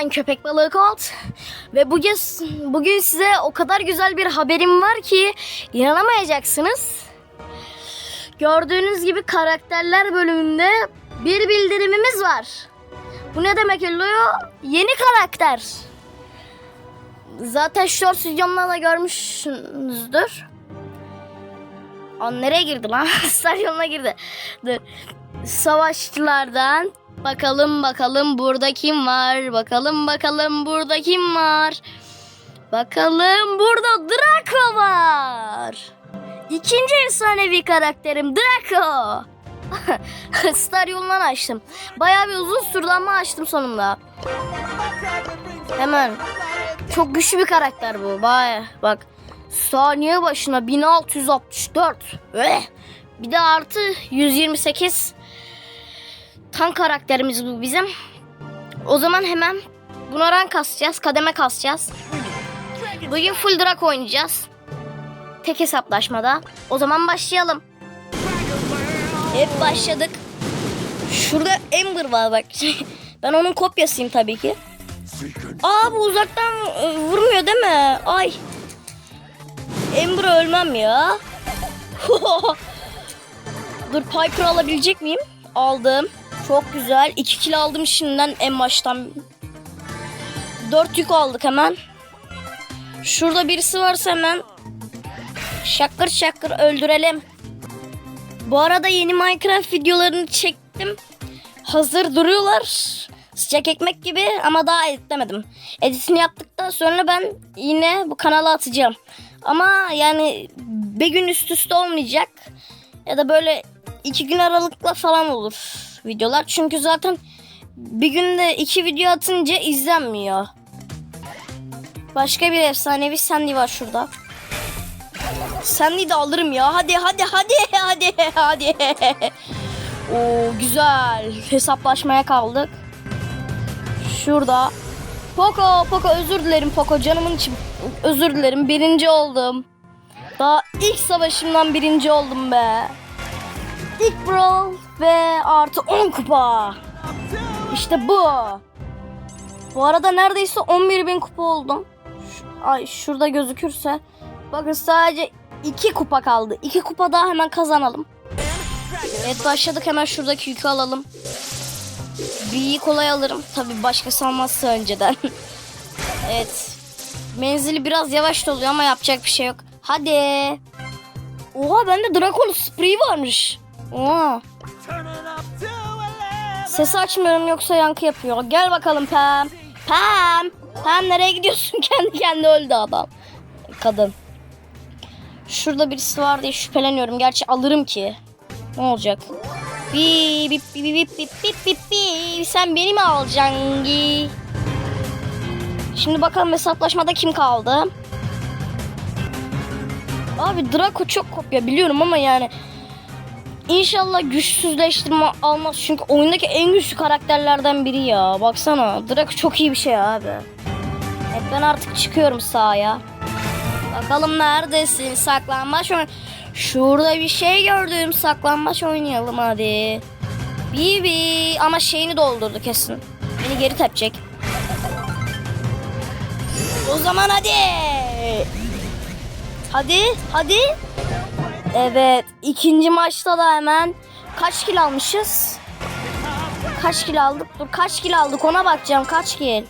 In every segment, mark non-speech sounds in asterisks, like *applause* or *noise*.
ben köpek balığı Colt ve bugün bugün size o kadar güzel bir haberim var ki inanamayacaksınız. Gördüğünüz gibi karakterler bölümünde bir bildirimimiz var. Bu ne demek oluyor? Yeni karakter. Zaten short videomda da görmüşsünüzdür. Aa, nereye girdi lan? *laughs* Stadyumuna girdi. Dur. Savaşçılardan bakalım bakalım burada kim var? Bakalım bakalım burada kim var? Bakalım burada Draco var. İkinci efsanevi karakterim Draco. *laughs* Star yolundan açtım. Bayağı bir uzun sürdü ama açtım sonunda. Hemen. Çok güçlü bir karakter bu. Baya bak. Saniye başına 1664. Eh. Bir de artı 128 tank karakterimiz bu bizim. O zaman hemen buna rank kasacağız. Kademe kasacağız. Bugün full Draco oynayacağız. Tek hesaplaşmada. O zaman başlayalım. Hep başladık. Şurada Ember var bak. *laughs* Ben onun kopyasıyım tabii ki. Aa bu uzaktan e, vurmuyor değil mi? Ay. Ember ölmem ya. *laughs* Dur Piper alabilecek miyim? Aldım. Çok güzel. 2 kill aldım şimdiden en baştan. 4 yük aldık hemen. Şurada birisi varsa hemen şakır şakır öldürelim. Bu arada yeni Minecraft videolarını çektim. Hazır duruyorlar. Sıcak ekmek gibi ama daha editlemedim. Editini yaptıktan sonra ben yine bu kanala atacağım. Ama yani bir gün üst üste olmayacak. Ya da böyle iki gün aralıkla falan olur videolar. Çünkü zaten bir günde iki video atınca izlenmiyor. Başka bir efsanevi Sandy var şurada. Sandy de alırım ya. Hadi hadi hadi hadi hadi. *laughs* Oo güzel. Hesaplaşmaya kaldık. Şurada. Poco, Poco özür dilerim Poco canımın için. Özür dilerim birinci oldum. Daha ilk savaşımdan birinci oldum be. İlk brawl ve artı 10 kupa. İşte bu. Bu arada neredeyse 11 bin kupa oldum. Şu- ay şurada gözükürse. Bakın sadece 2 kupa kaldı. 2 kupa daha hemen kazanalım. Evet başladık hemen şuradaki yükü alalım. B'yi kolay alırım. Tabi başkası almazsa önceden. *laughs* evet. Menzili biraz yavaş da oluyor ama yapacak bir şey yok. Hadi. Oha bende Draco'nun spreyi varmış. Oha. Sesi açmıyorum yoksa yankı yapıyor. Gel bakalım Pam. Pam. Pam nereye gidiyorsun? *laughs* Kendi kendine öldü adam. Kadın. Şurada birisi var diye şüpheleniyorum. Gerçi alırım ki. Ne olacak? Bip bip bip bip bip bip bip bip. Sen beni mi alacaksın? Şimdi bakalım hesaplaşmada kim kaldı? Abi Draco çok kopya biliyorum ama yani İnşallah güçsüzleştirme almaz çünkü oyundaki en güçlü karakterlerden biri ya. Baksana Draco çok iyi bir şey abi. Evet ben artık çıkıyorum sahaya. Bakalım neredesin? Saklanmaç oyn... Şurada bir şey gördüm. Saklanmaç oynayalım hadi. Bibi ama şeyini doldurdu kesin. Beni geri tepecek. O zaman hadi. Hadi, hadi. Evet, ikinci maçta da hemen kaç kil almışız? Kaç kil aldık? Dur kaç kil aldık ona bakacağım. Kaç kil?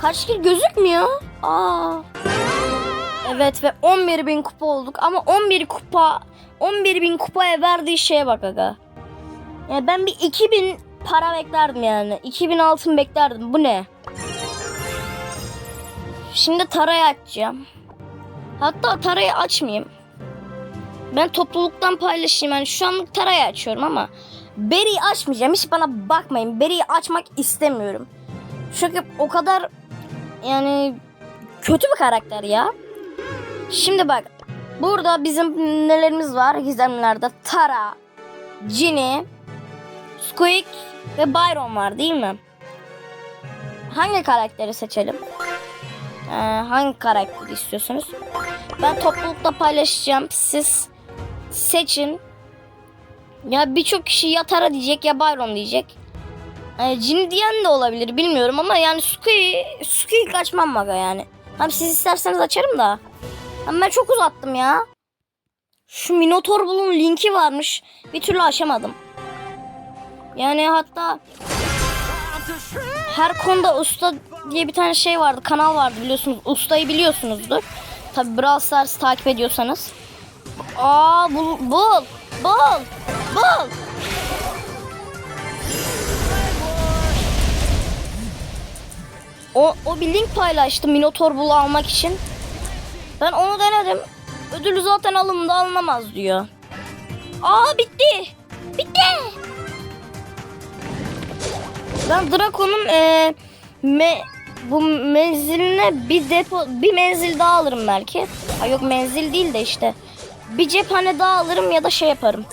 Kaç kil gözükmüyor? Aa. Evet ve 11 bin kupa olduk ama 11 kupa 11 bin kupaya verdiği şeye bak aga. Ya ben bir 2000 para beklerdim yani. 2000 altın beklerdim. Bu ne? Şimdi tarayı açacağım. Hatta tarayı açmayayım. Ben topluluktan paylaşayım. Yani şu anlık tarayı açıyorum ama Beri'yi açmayacağım. Hiç bana bakmayın. Beri'yi açmak istemiyorum. Çünkü o kadar yani kötü bir karakter ya. Şimdi bak. Burada bizim nelerimiz var gizemlerde? Tara, Ginny, Squeak ve Byron var değil mi? Hangi karakteri seçelim? Ee, hangi karakteri istiyorsunuz? Ben toplulukta paylaşacağım. Siz seçin. Ya birçok kişi ya Tara diyecek ya Byron diyecek. Yani cin diyen de olabilir bilmiyorum ama yani Suki'yi Suki'yi kaçmam maga yani. Hem siz isterseniz açarım da. Ama ben çok uzattım ya. Şu Minotaur Bull'un linki varmış. Bir türlü aşamadım. Yani hatta her konuda usta diye bir tane şey vardı. Kanal vardı biliyorsunuz. Ustayı biliyorsunuzdur. Tabi Brawl Stars takip ediyorsanız. Aa bul bul bul bul. O, o bir link paylaştı Minotaur Bull'u almak için. Ben onu denedim. Ödülü zaten alımda alınamaz diyor. Aa bitti. Bitti. Ben Draco'nun e, me, bu menziline bir depo bir menzil daha alırım belki. Ha yok menzil değil de işte. Bir cephane daha alırım ya da şey yaparım.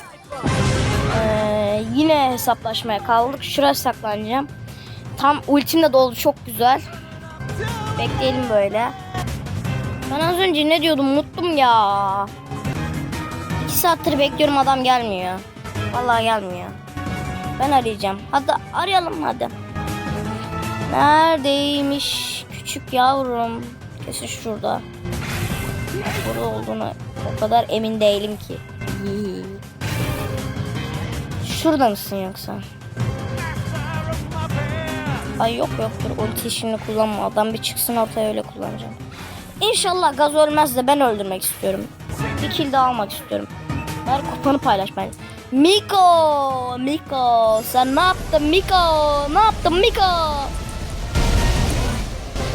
Ee, yine hesaplaşmaya kaldık. Şuraya saklanacağım. Tam ultim de doldu çok güzel. Bekleyelim böyle. Ben az önce ne diyordum unuttum ya. İki saattir bekliyorum adam gelmiyor. Vallahi gelmiyor. Ben arayacağım. Hadi arayalım hadi. Neredeymiş küçük yavrum? Kesin şurada. Burada olduğunu o kadar emin değilim ki. Şurada mısın yoksa? Ay yok yoktur. Ulti şimdi kullanma. Adam bir çıksın ortaya öyle kullanacağım. İnşallah gaz ölmez de ben öldürmek istiyorum. Bir kill daha almak istiyorum. Ver kupanı paylaş ben. Miko! Miko! Sen ne yaptın Miko? Ne yaptın Miko?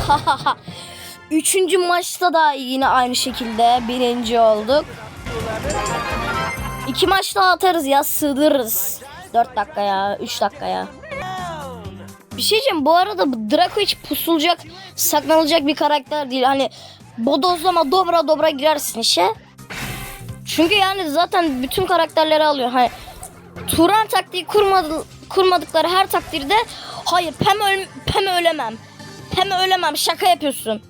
*laughs* Üçüncü maçta da yine aynı şekilde birinci olduk. İki maç daha atarız ya sığdırırız. Dört dakikaya, üç dakikaya. Bir şey diyeceğim bu arada Draco hiç pusulacak, saklanılacak bir karakter değil. Hani bodozlama dobra dobra girersin işe. Çünkü yani zaten bütün karakterleri alıyor. Hani Turan taktiği kurmadı, kurmadıkları her takdirde hayır Pem, öl, Pem ölemem. Pem ölemem şaka yapıyorsun.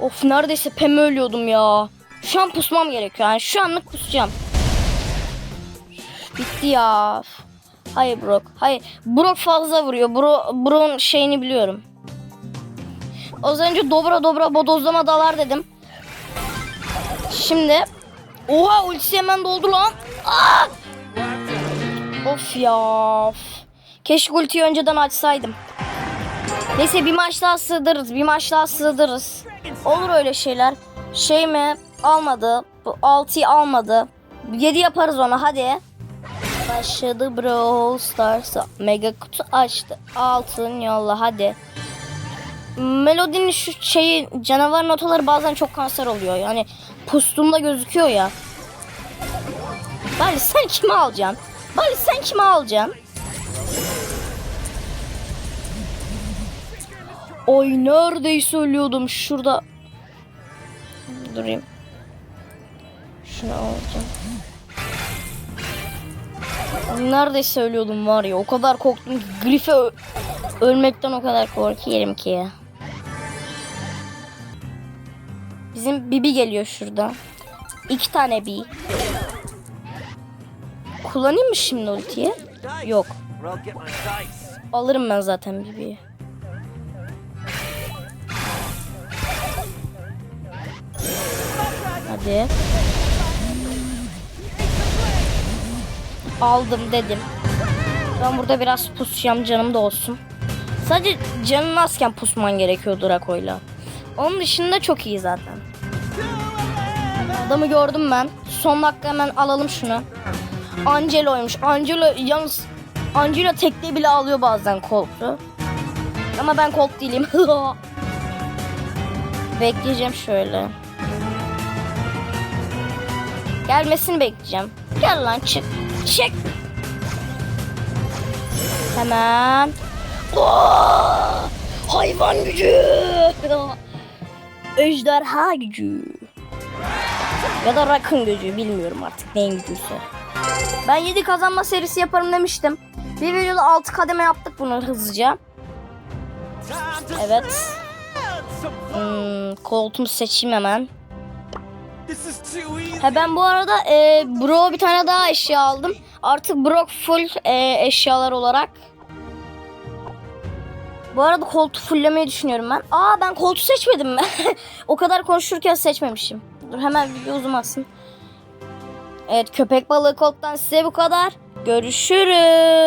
Of neredeyse Pem'e ölüyordum ya. Şu an pusmam gerekiyor. Yani şu anlık pusacağım. Bitti ya. Hayır Brock. Hayır. Brock fazla vuruyor. Bro, Brock'un şeyini biliyorum. Az önce dobra dobra bodozlama dalar dedim. Şimdi. Oha ultisi hemen doldu lan. Aa! Of ya. Keşke ultiyi önceden açsaydım. Neyse bir maç daha sığdırırız. Bir maç daha sığdırırız. Olur öyle şeyler. Şey mi? Almadı. Bu 6'yı almadı. 7 yaparız ona hadi. Başladı Brawl Stars. Mega kutu açtı. Altın yolla hadi. Melodinin şu şeyi canavar notaları bazen çok kanser oluyor. Yani pustuğumda gözüküyor ya. Bari sen kimi alacaksın? Bari sen kimi alacaksın? Oy neredeyse ölüyordum şurada. Durayım. Şunu alacağım. Neredeyse ölüyordum var ya. O kadar korktum ki. Grife ölmekten o kadar korkuyorum ki. Bizim Bibi geliyor şurada. İki tane Bi. Kullanayım mı şimdi ultiyi? Yok. Alırım ben zaten Bibi'yi. Hadi. Aldım dedim. Ben burada biraz pusacağım canım da olsun. Sadece canın azken pusman gerekiyor Draco'yla. Onun dışında çok iyi zaten. Adamı gördüm ben. Son dakika hemen alalım şunu. Angelo'ymuş. Angelo yalnız Angelo tekte bile alıyor bazen Colt'u. Ama ben Colt değilim. *laughs* Bekleyeceğim şöyle. Gelmesini bekleyeceğim. Gel lan çık. Çık. Hemen. Oo! Hayvan gücü. Ejderha gücü. Ya da rakın gücü bilmiyorum artık neyin gücüyse. Ben 7 kazanma serisi yaparım demiştim. Bir videoda 6 kademe yaptık bunu hızlıca. Evet. Hmm, koltuğumu seçeyim hemen. Ha ben bu arada e, bro bir tane daha eşya aldım. Artık Brock full e, eşyalar olarak. Bu arada koltuğu fulllemeyi düşünüyorum ben. Aa ben koltuğu seçmedim mi? *laughs* o kadar konuşurken seçmemişim. Dur hemen video uzamasın. Evet köpek balığı koltuktan size bu kadar. Görüşürüz.